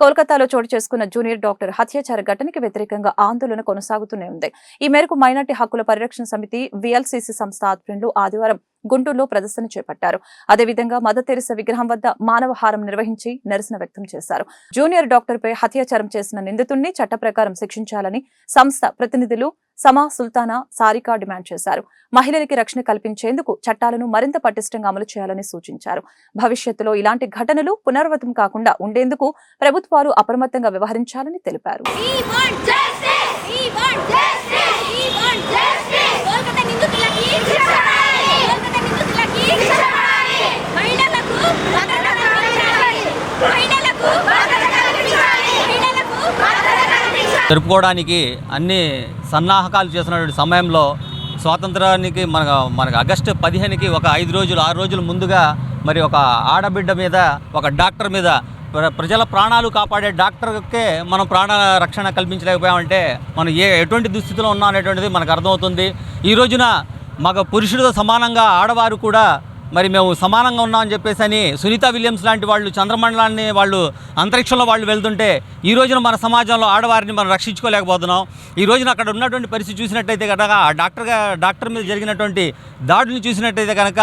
కోల్కతాలో చోటు చేసుకున్న జూనియర్ డాక్టర్ హత్యాచార ఘటనకి వ్యతిరేకంగా ఆందోళన కొనసాగుతూనే ఉంది. ఈ మేరకు మైనార్టీ హక్కుల పరిరక్షణ సమితి విఎల్సిసి సంస్థ ఆధ్వర్యంలో ఆదివారం గుంటూరులో ప్రదర్శన చేపట్టారు. అదేవిధంగా మదర్ తెరిస విగ్రహం వద్ద మానవహారం నిర్వహించి నిరసన వ్యక్తం చేశారు. జూనియర్ డాక్టర్ పై అత్యాచారం చేసిన నిందితుడిని చట్ట ప్రకారం శిక్షించాలని సంస్థ ప్రతినిధులు సమా సుల్తానా సారికా డిమాండ్ చేశారు. మహిళలకి రక్షణ కల్పించేందుకు చట్టాలను మరింత పటిష్టంగా అమలు చేయాలని సూచించారు. భవిష్యత్తులో ఇలాంటి ఘటనలు పునరావృతం కాకుండా ఉండేందుకు ప్రభుత్వాలు అప్రమత్తంగా వ్యవహరించాలని తెలిపారు. జరుపుకోవడానికి అన్ని సన్నాహకాలు చేసినటువంటి సమయంలో స్వాతంత్రానికి మన మనకు ఆగస్టు పదిహేనుకి ఒక ఐదు రోజులు ఆరు రోజుల ముందుగా మరి ఒక ఆడబిడ్డ మీద ఒక డాక్టర్ మీద ప్రజల ప్రాణాలు కాపాడే డాక్టర్కే మనం ప్రాణ రక్షణ కల్పించలేకపోయామంటే మనం ఏ ఎటువంటి దుస్థితిలో ఉన్నాం అనేటువంటిది మనకు అర్థమవుతుంది. ఈ రోజున మగ పురుషుడితో సమానంగా ఆడవారు కూడా మరి మేము సమానంగా ఉన్నామని చెప్పేసి అని సునీత విలియమ్స్ లాంటి వాళ్ళు చంద్రమండలాన్ని వాళ్ళు అంతరిక్షంలో వాళ్ళు వెళ్తుంటే ఈ రోజున మన సమాజంలో ఆడవారిని మనం రక్షించుకోలేకపోతున్నాం. ఈ రోజున అక్కడ ఉన్నటువంటి పరిస్థితి చూసినట్టయితే కనుక ఆ డాక్టర్గా డాక్టర్ మీద జరిగినటువంటి దాడిని చూసినట్టయితే కనుక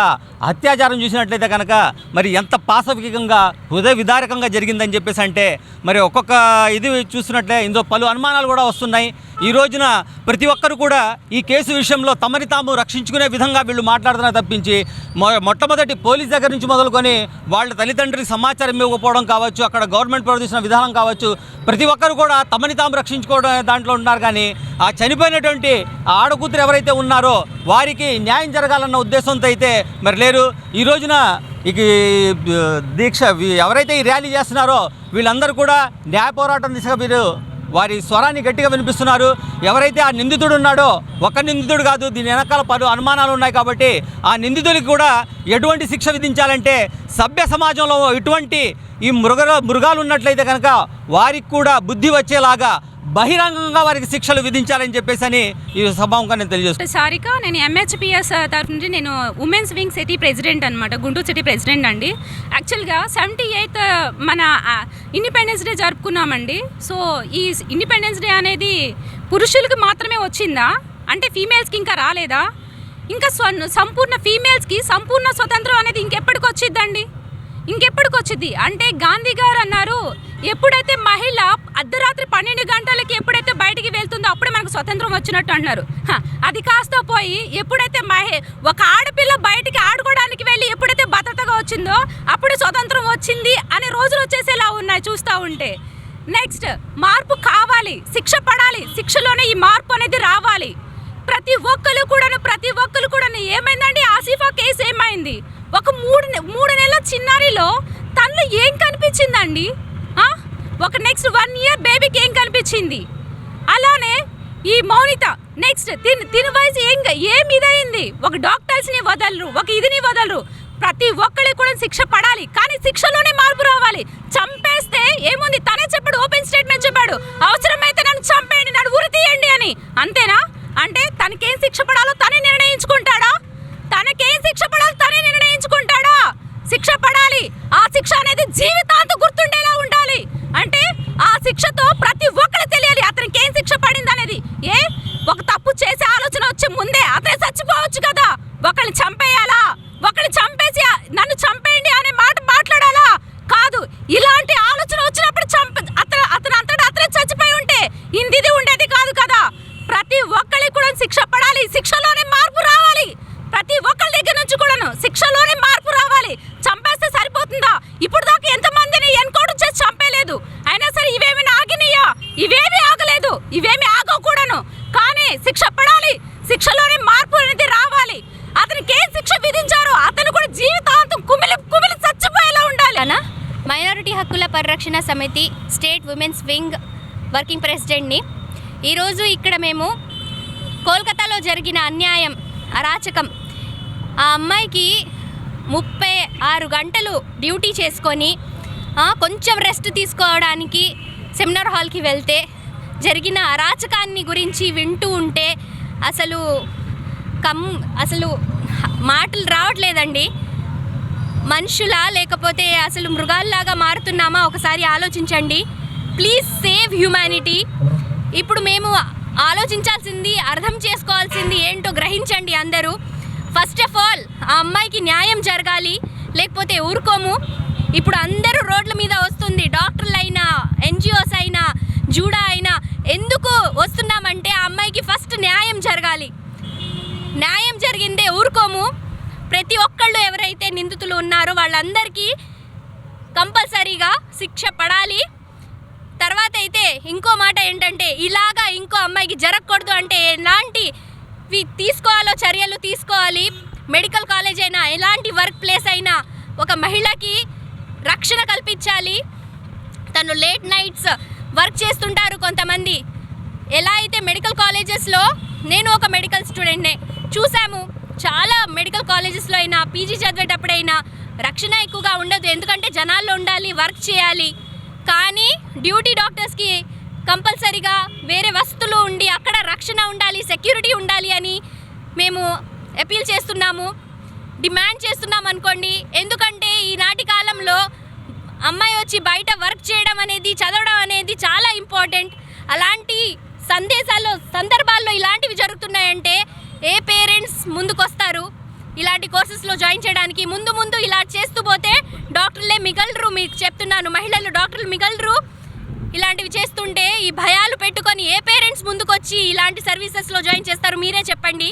అత్యాచారం చూసినట్లయితే కనుక మరి ఎంత పాశవికంగా హృదయ విదారకంగా జరిగిందని చెప్పేసి అంటే మరి ఒక్కొక్క ఇది చూసినట్లే ఇందులో పలు అనుమానాలు కూడా వస్తున్నాయి. ఈ రోజున ప్రతి ఒక్కరు కూడా ఈ కేసు విషయంలో తమని తాము రక్షించుకునే విధంగా వీళ్ళు మాట్లాడుతున్నారు తప్పించి మొ- మొట్టమొదటి పోలీస్ దగ్గర నుంచి మొదలుకొని వాళ్ళ తల్లిదండ్రులకు సమాచారం ఇవ్వకపోవడం కావచ్చు అక్కడ గవర్నమెంట్ ప్రవర్తిస్తున్న విధానం కావచ్చు ప్రతి ఒక్కరు కూడా తమని తాము రక్షించుకోవడం దాంట్లో ఉన్నారు. కానీ ఆ చనిపోయినటువంటి ఆ ఆడకూతురు ఎవరైతే ఉన్నారో వారికి న్యాయం జరగాలన్న ఉద్దేశంతో అయితే మరి లేరు. ఈ రోజున ఇక ఈ దీక్ష ఎవరైతే ఈ ర్యాలీ చేస్తున్నారో వీళ్ళందరూ కూడా న్యాయ పోరాటం దిశగా వీరు వారి స్వరాన్ని గట్టిగా వినిపిస్తున్నారు. ఎవరైతే ఆ నిందితుడు ఉన్నాడో ఒక నిందితుడు కాదు దీని వెనకాల పలు అనుమానాలు ఉన్నాయి కాబట్టి ఆ నిందితుడికి కూడా ఎటువంటి శిక్ష విధించాలంటే సభ్య సమాజంలో ఇటువంటి ఈ మృగ మృగాలు ఉన్నట్లయితే కనుక వారికి కూడా బుద్ధి వచ్చేలాగా బహిరంగంగా వారికి శిక్షలు విధించాలని చెప్పేసి అని ఈ సభాముఖంగా నేను తెలియజేస్తాను సారిక నేను ఎంహెచ్పిఎస్ తరఫు నుంచి నేను ఉమెన్స్ వింగ్ సిటీ ప్రెసిడెంట్ అనమాట గుంటూరు సిటీ ప్రెసిడెంట్ అండి. యాక్చువల్గా సెవెంటీ ఎయిత్ మన ఇండిపెండెన్స్ డే జరుపుకున్నామండి. సో ఈ ఇండిపెండెన్స్ డే అనేది పురుషులకి మాత్రమే వచ్చిందా? అంటే ఫీమేల్స్కి ఇంకా రాలేదా? ఇంకా స్వ సంపూర్ణ ఫీమేల్స్కి సంపూర్ణ స్వతంత్రం అనేది ఇంకెప్పటికి వచ్చిద్దండి? ఇంకెప్పటికి వచ్చింది అంటే గాంధీ గారు అన్నారు ఎప్పుడైతే మహిళ అర్ధరాత్రి పన్నెండు గంటలకి ఎప్పుడైతే బయటికి వెళ్తుందో అప్పుడే మనకు స్వతంత్రం వచ్చినట్టు అన్నారు అది కాస్త పోయి ఎప్పుడైతే మహి ఒక ఆడ బయటికి ఆడుకోవడానికి వెళ్ళి ఎప్పుడైతే భద్రతగా వచ్చిందో అప్పుడే స్వతంత్రం వచ్చింది అనే రోజులు వచ్చేసేలా చూస్తూ ఉంటే. నెక్స్ట్ మార్పు కావాలి శిక్ష పడాలి శిక్షలోనే ఈ మార్పు అనేది రావాలి. ప్రతి ఒక్కరు కూడాను ప్రతి ఒక్కరు కూడాను ఏమైందండి? ఆసిఫా కేసు ఏమైంది? ఒక మూడు మూడు నెలల చిన్నారిలో తనలో ఏం కనిపించిందండి? ఒక నెక్స్ట్ వన్ ఇయర్ బేబీకి ఏం కనిపించింది? అలానే ఈ మౌనిత నెక్స్ట్ తిన తిని వయసు ఏం ఏం ఇదైంది ఒక డాక్టర్స్ని వదలరు ఒక ఇదిని వదలరు. ప్రతి ఒక్కరికి కూడా శిక్ష పడాలి. కానీ శిక్షలోనే మార్పు రావాలి. చంపేస్తే ఏముంది? తనే చెప్పాడు ఓపెన్ స్టేట్మెంట్ చెప్పాడు. అవసరమైతే నన్ను చంపేయండి నన్ను ఉరి తీయండి అని. అంతేనా? అంటే తనకేం శిక్ష పడాలో తనే నిర్ణయించుకుంటాడా? తనకేం శిక్ష పడాలో తనే నిర్ణయించుకుంటాడా? శిక్ష పడాలి. ఆ శిక్ష అనేది జీవితం గుర్తుండేలా ఉండాలి అంటే ఆ శిక్షతో ప్రతి ఒక్కరు తెలియాలి అతనికి ఏం శిక్ష పడింది అనేది ఏ ఒక తప్పు చేసే ఆలోచన వచ్చే ముందే అతనే చచ్చిపోవచ్చు కదా ఒకరిని చంపేయాలా ఒకరిని చంపేసి "ఆ, నన్ను చంపేయండి అనే మాట మాట్లాడాలా కాదు ఇలాంటి ఆలోచన వచ్చినప్పుడు చంప అతను అతను అంతటా అతనే చచ్చిపోయి ఉంటే ఇందిది ఉండేది కాదు కదా ప్రతి ఒక్కరికి కూడా శిక్ష పడాలి శిక్షలోనే మార్పు రావాలి ప్రతి ఒక్కరి దగ్గర నుంచి కూడాను శిక్షలోనే మార్పు రావాలి చంపేస్తే సరిపోతుందా ఇప్పుడు దాకా ఎంతమందిని ఎన్కౌంటర్ చేసి చంపేలేదు అయినా సరే ఇవేమి ఆగినాయా ఇవేమి ఆగలేదు ఇవేమి ఆగవు కూడాను కానీ శిక్ష పడాలి శిక్షలోనే మార్పు అనేది రావాలి. అతనికి ఏం శిక్ష విధించారో అతను కూడా జీవితాంతం కుమిలి కుమిలి చచ్చిపోయేలా ఉండాలి. అన్న మైనారిటీ హక్కుల పరిరక్షణ సమితి స్టేట్ ఉమెన్స్ వింగ్ వర్కింగ్ ప్రెసిడెంట్ని ఈరోజు ఇక్కడ మేము కోల్కతాలో జరిగిన అన్యాయం అరాచకం ఆ అమ్మాయికి ముప్పై ఆరు గంటలు డ్యూటీ చేసుకొని కొంచెం రెస్ట్ తీసుకోవడానికి సెమినార్ హాల్కి వెళ్తే జరిగిన అరాచకాన్ని గురించి వింటూ ఉంటే అసలు కమ్ అసలు మాటలు రావట్లేదండి. మనుషులా లేకపోతే అసలు మృగాల్లాగా మారుతున్నామా? ఒకసారి ఆలోచించండి. ప్లీజ్ సేవ్ హ్యుమానిటీ ఇప్పుడు మేము ఆలోచించాల్సింది అర్థం చేసుకోవాల్సింది ఏంటో గ్రహించండి అందరూ. ఫస్ట్ ఆఫ్ ఆల్ ఆ అమ్మాయికి న్యాయం జరగాలి లేకపోతే ఊరుకోము. ఇప్పుడు అందరూ రోడ్ల మీద వస్తుంది. డాక్టర్లు అయినా ఎన్జిఓస్ అయినా జూడా అయినా ఎందుకు అంటే ఆ అమ్మాయికి ఫస్ట్ న్యాయం జరగాలి. న్యాయం జరిగిందే ఊరుకోము. ప్రతి ఒక్కళ్ళు ఎవరైతే నిందితులు ఉన్నారో వాళ్ళందరికీ కంపల్సరీగా శిక్ష పడాలి. తర్వాత అయితే ఇంకో మాట ఏంటంటే ఇలాగా ఇంకో అమ్మాయికి జరగకూడదు అంటే ఎలాంటివి తీసుకోవాలో చర్యలు తీసుకోవాలి. మెడికల్ కాలేజ్ అయినా ఎలాంటి వర్క్ ప్లేస్ అయినా ఒక మహిళకి రక్షణ కల్పించాలి. తను లేట్ నైట్స్ వర్క్ చేస్తుంటారు కొంతమంది. ఎలా అయితే మెడికల్ కాలేజెస్లో నేను ఒక మెడికల్ స్టూడెంట్నే చూసాము చాలా మెడికల్ కాలేజెస్లో అయినా పీజీ చదివేటప్పుడైనా రక్షణ ఎక్కువగా ఉండదు. ఎందుకంటే జనాల్లో ఉండాలి వర్క్ చేయాలి. కానీ డ్యూటీ డాక్టర్స్కి కంపల్సరీగా వేరే వస్తువులు ఉండి అక్కడ రక్షణ ఉండాలి సెక్యూరిటీ ఉండాలి అని మేము అపీల్ చేస్తున్నాము. డిమాండ్ చేస్తున్నాం అనుకోండి. ఎందుకంటే ఈనాటి కాలంలో అమ్మాయి వచ్చి బయట వర్క్ చేయడం అనేది చదవడం అనేది చాలా ఇంపార్టెంట్ అలాంటి సందేశాలు సందర్భాల్లో ఇలాంటివి జరుగుతున్నాయంటే ఏ పేరెంట్స్ ముందుకొస్తారు? ఇలాంటి కోర్సెస్లో జాయిన్ చేయడానికి ముందు ముందు ఇలా చేస్తూ పోతే డాక్టర్లే మిగలరు మీకు చెప్తున్నాను. మహిళలు డాక్టర్లు మిగలరు. ఇలాంటివి చేస్తుంటే ఈ భయాలు పెట్టుకొని ఏ పేరెంట్స్ ముందుకొచ్చి ఇలాంటి సర్వీసెస్లో జాయిన్ చేస్తారు? మీరే చెప్పండి.